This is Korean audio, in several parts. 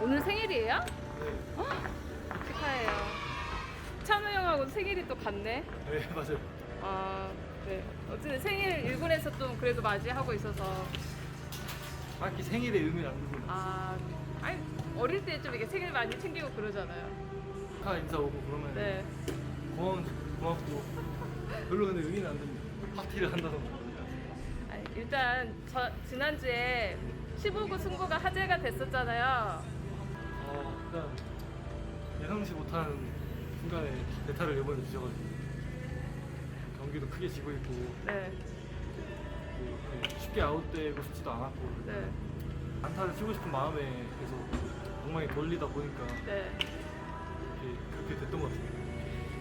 오늘 생일이에요? 네, 축하해요. 찬우 형하고 생일이 또 같네. 네 맞아요. 아, 네. 어쨌든 생일 일본에서 좀 그래도 맞이하고 있어서 딱히 생일의 의미를 안 두고 아, 아니 어릴 때 좀 이렇게 생일 많이 챙기고 그러잖아요. 축하 인사 오고 그러면 네. 고마운 고맙고 별로 근데 의미는 안 듭니다. 파티를 한다던가. 아니, 일단 저 지난주에 15구 승부가 화제가 됐었잖아요. 어 일단 예상치 못한 순간에 대타를 이번에 주셔가지고 경기도 크게 지고 있고 네, 그 쉽게 아웃되고 싶지도 않았고 네, 안타를 치고 싶은 마음에 계속 엉망이 돌리다 보니까 네. 이렇게 그렇게 됐던 것 같아요.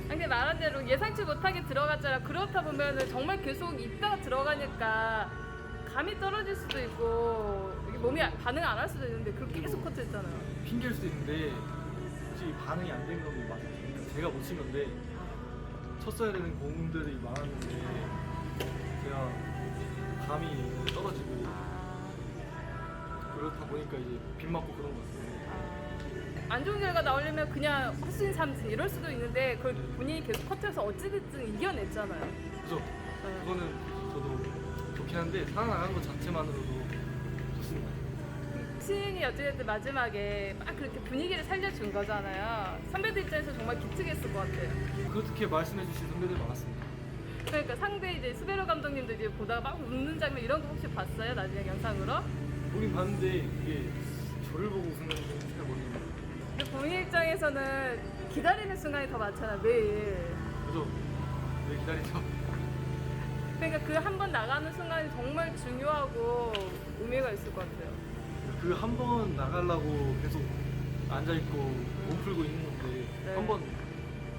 아니, 근데 말한 대로 예상치 못하게 들어갔잖아. 그렇다 보면은 정말 계속 있다가 들어가니까 감이 떨어질 수도 있고 몸이 반응 안 할 수도 있는데 그렇게 계속 커트했잖아요. 핑계일 수도 있는데 솔직히 반응이 안 된 건 맞아요. 그러니까 제가 못 친 건데 쳤어야 되는 공들이 많았는데 제가 감이 떨어지고 아, 그렇다 보니까 이제 빗 맞고 그런 것 같아요. 안 좋은 결과 나오려면 그냥 헛스윙 삼진 이럴 수도 있는데 그걸 본인이 계속 커트해서 어찌됐든 이겨냈잖아요. 그죠? 네. 그거는 저도 좋긴 한데 살아나간 것 자체만으로도 스윙이 어찌됐든 마지막에 막 그렇게 분위기를 살려준 거잖아요. 선배들 입장에서 정말 기특했을 것 같아요. 그렇게 말씀해 주신 선배들 많았습니다. 그러니까 상대 이제 수베로 감독님도 이제 보다가 막 웃는 장면 이런 거 혹시 봤어요? 나중에 영상으로? 보긴 봤는데 이게 저를 보고 웃는 건지 잘 모르겠는데 근데 본인 입장에서는 기다리는 순간이 더 많잖아 매일. 그죠? 왜 기다리죠? 그러니까 그 한 번 나가는 순간이 정말 중요하고 의미가 있을 것 같아요. 그 한 번 나가려고 계속 앉아 있고 몸 풀고 있는 건데 네. 한 번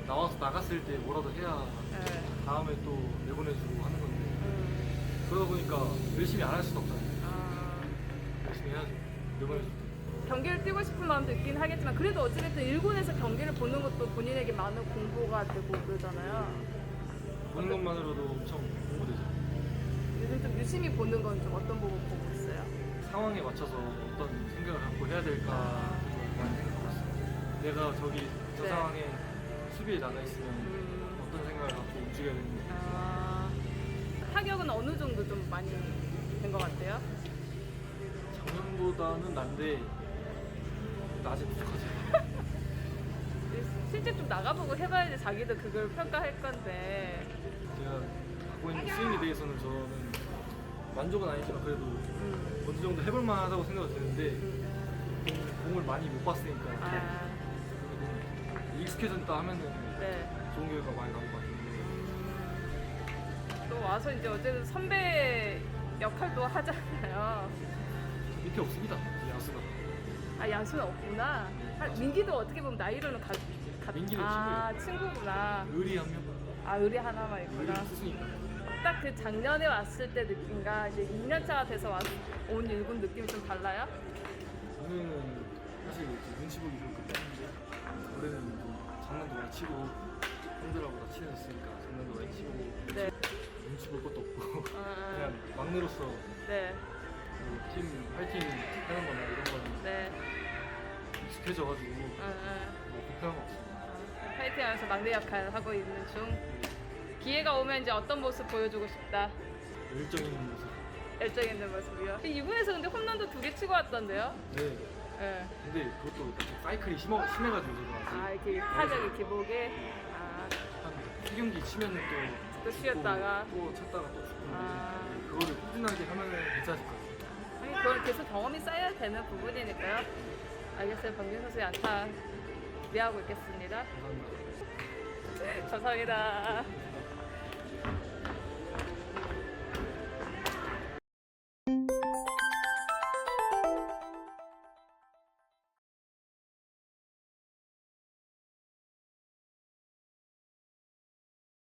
나와서 나갔을 때 뭐라도 해야 네. 다음에 또 내보내주고 하는 건데 음, 그러다 보니까 열심히 안 할 수도 없잖아요. 아, 열심히 해야죠. 내보내줄 때. 경기를 뛰고 싶은 마음도 있긴 하겠지만 그래도 어찌됐든 일본에서 경기를 보는 것도 본인에게 많은 공부가 되고 그러잖아요. 보는 것만으로도 엄청 공부되죠. 요즘 좀 유심히 보는 건 좀 어떤 부분 보고 있어요? 상황에 맞춰서 어떤 생각을 갖고 해야 될까 많이 생각하고 있어요. 내가 저기 저 네. 상황에 수비에 나가 있으면 음. 어떤 생각을 갖고 움직여야 되는지 아, 타격은 어느 정도 좀 많이 된 것 같아요? 작년보다는 난데 아직 부족하지. 실제 좀 나가보고 해봐야지 자기도 그걸 평가할 건데. 제가 갖고 있는 스윙에 대해서는 저는 만족은 아니지만 그래도 음, 어느 정도 해볼 만하다고 생각이 드는데 음. 공을 많이 못 봤으니까 아, 익숙해졌다 하면은 네. 좋은 결과 많이 나올 것 같은데 또 와서 이제 어쨌든 선배 역할도 하잖아요. 밑에 없습니다 이 야수가 아 야수는 없구나. 아, 민기도 어떻게 보면 나이로는 가, 가 민기는 아 친구구나. 의리 한 명 아 의리 하나만 있구나. 의리는 스승이니까 딱 그 작년에 왔을 때 느낌과 이제 2년차가 돼서 왔, 온 일본 느낌이 좀 달라요? 오늘은 사실 이렇게 눈치 보기 좀 급했는데 올해는 좀 장난도 많이 치고 형들하고 다 친해졌으니까 장난도 많이 치고 네. 눈치 볼 것도 없고 아, 그냥 막내로서 네. 뭐팀 파이팅 하는 거나 이런 거는 네. 익숙해져가지고 아, 아. 뭐 불편한 거 없어요. 파이팅 하면서 막내 역할을 하고 있는 중. 기회가 오면 이제 어떤 모습 보여주고 싶다. 열정 있는 모습. 열정 있는 모습이요. 이분에서 근데 홈런도 두 개 치고 왔던데요? 네. 예. 근데 그것도 약간 사이클이 심어, 심해가지고 제가 아, 이렇게 타격이 기복에. 아, 한 경기 치면은 또 또 쉬었다가. 또 쳤다가 또 죽고 아. 그거를 꾸준하게 하면은 괜찮을 것 같아요. 아니, 그건 계속 경험이 쌓여야 되는 부분이니까요. 알겠어요. 박민 선수의 안타 기대하고 있겠습니다. 감사합니다. 감사합니다.